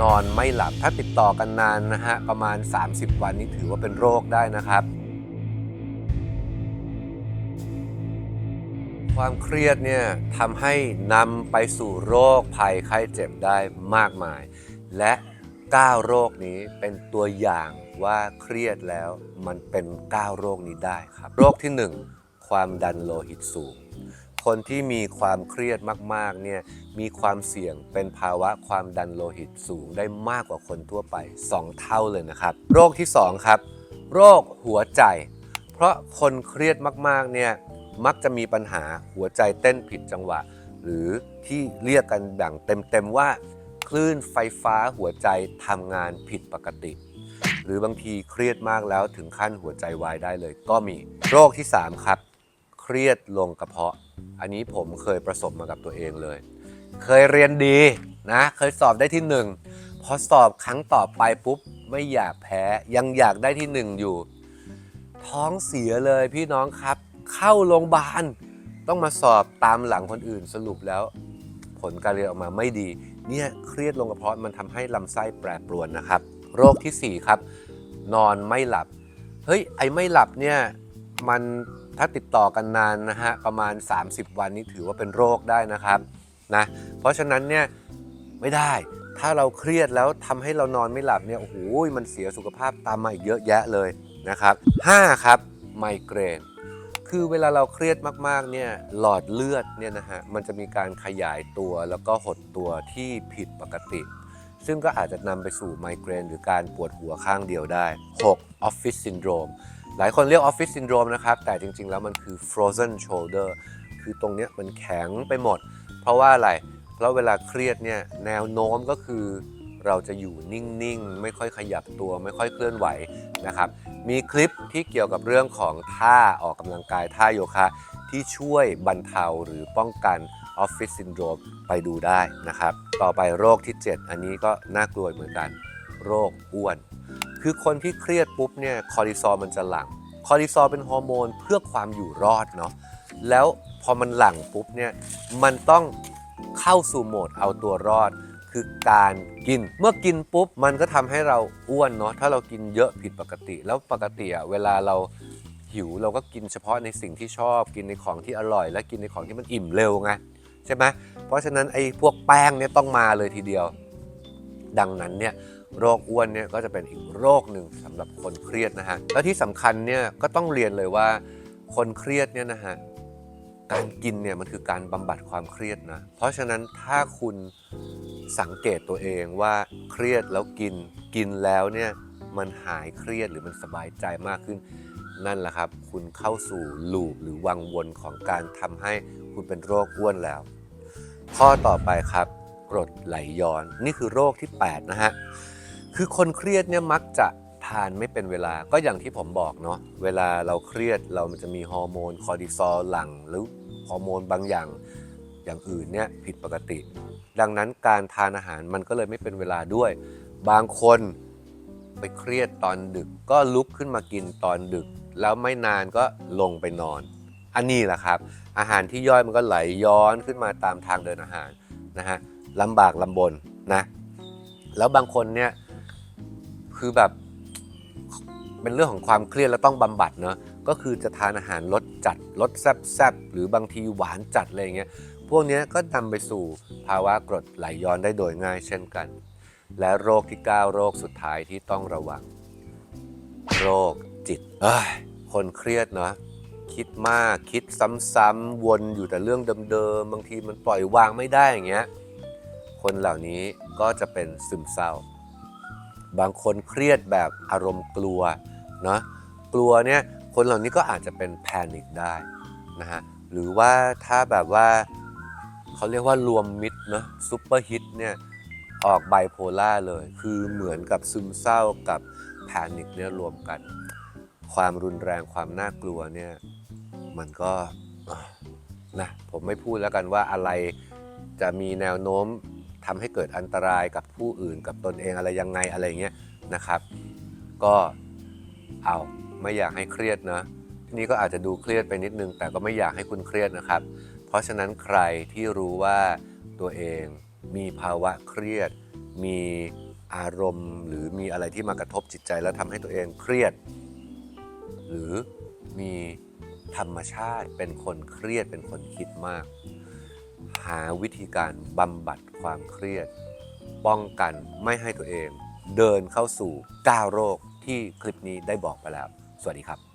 นอนไม่หลับถ้าติดต่อกันนานนะฮะประมาณ 30 วันนี้ถือว่าเป็นโรคได้นะครับ ความเครียดเนี่ยทำให้นำไปสู่โรคภัยไข้เจ็บได้มากมาย และ 9 โรคนี้เป็นตัวอย่างว่าเครียดแล้วมันเป็น 9 โรคนี้ได้ครับ โรคที่ 1 ความดันโลหิตสูง คนที่มีความเครียดมากๆเนี่ยมีความเสี่ยงเป็นภาวะความดันโลหิตสูงได้มากกว่าคนทั่วไป 2 เท่าเลยนะครับ โรคที่ 2 ครับ โรคหัวใจ เพราะคนเครียดมากๆเนี่ยมักจะมีปัญหาหัวใจเต้นผิดจังหวะ หรือที่เรียกกันอย่างเต็มๆว่า คลื่นไฟฟ้าหัวใจทำงานผิดปกติ หรือบางทีเครียดมากแล้วถึงขั้นหัวใจวายได้เลยก็มี โรคที่ 3 ครับ เครียดลงกระเพาะ อันนี้ผมเคยประสบมากับตัวเองเลย เคยเรียนดีนะ เคยสอบได้ที่หนึ่งพอสอบครั้งต่อไปปุ๊บไม่อยากแพ้ยังอยากได้ที่หนึ่งอยู่ ท้องเสียเลยพี่น้องครับ เข้าโรงพยาบาลต้องมาสอบตามหลังคนอื่นสรุปแล้ว ผลการเรียนออกมาไม่ดี เนี่ยเครียดลงกระเพาะมันทำให้ลำไส้แปรปรวนนะครับ โรคทีสี่ 4 ครับ นอนไม่หลับ เฮ้ยไอ้ไม่หลับเนี่ย มันถ้าติดต่อกันนานนะฮะประมาณ 30 วันนี้ถือว่าเป็นโรคได้นะครับนะเพราะฉะนั้นเนี่ยไม่ได้ถ้าเราเครียดแล้วทำให้เรานอนไม่หลับเนี่ยโอ้โหมันเสียสุขภาพตามมาอีกเยอะแยะเลยนะครับ5ครับไมเกรนคือเวลาเราเครียดมากๆเนี่ยหลอดเลือดเนี่ยนะฮะมันจะมีการขยายตัวแล้วก็หดตัวที่ผิดปกติ ซึ่งก็อาจจะนำไปสู่ไมเกรนหรือการปวดหัวข้างเดียวได้ 6. Office Syndrome หลายคนเรียก Office Syndrome นะครับ แต่จริงๆ แล้วมันคือ frozen shoulder คือตรงเนี้ยมันแข็งไปหมด เพราะว่าอะไร เพราะเวลาเครียดเนี่ยแนวโน้มก็คือเราจะอยู่นิ่งๆ ไม่ค่อยขยับตัวไม่ค่อยเคลื่อนไหวนะครับ มีคลิปที่เกี่ยวกับเรื่องของท่าออกกำลังกายท่าโยคะ ที่ช่วยบรรเทาหรือป้องกันออฟฟิศซินโดรมไปดูได้นะครับ ต่อไปโรคที่ 7 อันนี้ก็น่ากลัวเหมือนกัน โรคอ้วน คือคนที่เครียดปุ๊บเนี่ยคอร์ติซอลมันจะหลั่งคอร์ติซอลเป็นฮอร์โมนเพื่อความอยู่รอดเนาะแล้วพอมันหลั่งปุ๊บเนี่ยมันต้องเข้าสู่โหมดเอาตัวรอด คือการกิน เมื่อกินปุ๊บมันก็ทำให้เราอ้วนเนาะถ้าเรากินเยอะผิดปกติ แล้วปกติอะเวลาเราหิวเราก็กินเฉพาะในสิ่งที่ชอบกินในของที่อร่อย และกินในของที่มันอิ่มเร็วไงใช่ไหมเพราะฉะนั้นไอ้พวกแป้งเนี่ยต้องมาเลยทีเดียว ดังนั้นเนี่ย โรคอ้วนเนี่ยก็จะเป็นอีกโรคหนึ่งสำหรับคนเครียดนะฮะแล้วที่สำคัญเนี่ยก็ต้องเรียนเลยว่า คนเครียดเนี่ยนะฮะการกินเนี่ยมันคือการบำบัดความเครียดนะเพราะฉะนั้นถ้าคุณสังเกตตัวเองว่าเครียดแล้วกินกินแล้วเนี่ยมันหายเครียดหรือมันสบายใจมากขึ้น นั่นแหละครับ คุณเข้าสู่ลูปหรือวังวนของการทำให้คุณเป็นโรคอ้วนแล้ว ข้อต่อไปครับกรดไหลย้อนนี่คือโรคที่ 8 นะฮะ คือคนเครียดเนี่ยมักจะทานไม่เป็นเวลาก็อย่างที่ผมบอกเนาะเวลาเราเครียดเรามันจะมีฮอร์โมนคอร์ติซอลหลั่งหรือฮอร์โมนบางอย่างอย่างอื่นเนี่ยผิดปกติ ดังนั้นการทานอาหารมันก็เลยไม่เป็นเวลาด้วย บางคนไปเครียดตอนดึกก็ลุกขึ้นมากินตอนดึก แล้วไม่นานก็ลงไปนอน อันนี้แหละครับ อาหารที่ย่อยมันก็ไหลย้อนขึ้นมาตามทางเดินอาหารนะฮะลำบากลำบนนะแล้วบางคนเนี่ย คือแบบเป็นเรื่องของความเครียดแล้วต้องบำบัดเนาะก็คือจะทานอาหารรสจัดรสแซ่บๆหรือบางทีหวานจัดอะไรอย่างเงี้ยพวกนี้ก็นำไปสู่ภาวะกรดไหลย้อนได้โดยง่ายเช่นกัน และโรคที่ 9 โรคสุดท้ายที่ต้องระวัง โรคจิตเอ้ยคนเครียดเนาะคิดมากคิดซ้ำๆวนอยู่แต่เรื่องเดิมๆบางทีมันปล่อยวางไม่ได้อย่างเงี้ยคนเหล่านี้ก็จะเป็นซึมเศร้า บางคนเครียดแบบอารมณ์กลัวเนาะกลัวเนี่ยคนเหล่านี้ก็อาจจะเป็นแพนิคได้นะฮะหรือว่าถ้าแบบว่าเขาเรียกว่ารวมมิตรเนาะซูเปอร์ฮิตเนี่ยออกไบโพล่าเลย คือเหมือนกับซึมเศร้ากับแพนิคเนี่ยรวมกัน ความรุนแรงความน่ากลัวเนี่ยมันก็นะผมไม่พูดแล้วกันว่าอะไรจะมีแนวโน้ม ทำให้เกิดอันตรายกับผู้อื่นกับตนเองอะไรยังไงอะไรเงี้ยนะครับ ก็เอาไม่อยากให้เครียดนะนี่ก็อาจจะดูเครียดไปนิดนึง แต่ก็ไม่อยากให้คุณเครียดนะครับ เพราะฉะนั้นใครที่รู้ว่าตัวเองมีภาวะเครียด มีอารมณ์ หรือมีอะไรที่มากระทบจิตใจแล้วทำให้ตัวเองเครียด หรือมีธรรมชาติเป็นคนเครียดเป็นคนคิดมาก หาวิธีการบำบัดความเครียด ป้องกันไม่ให้ตัวเอง เดินเข้าสู่ 9 โรคที่คลิปนี้ได้บอกไปแล้ว สวัสดีครับ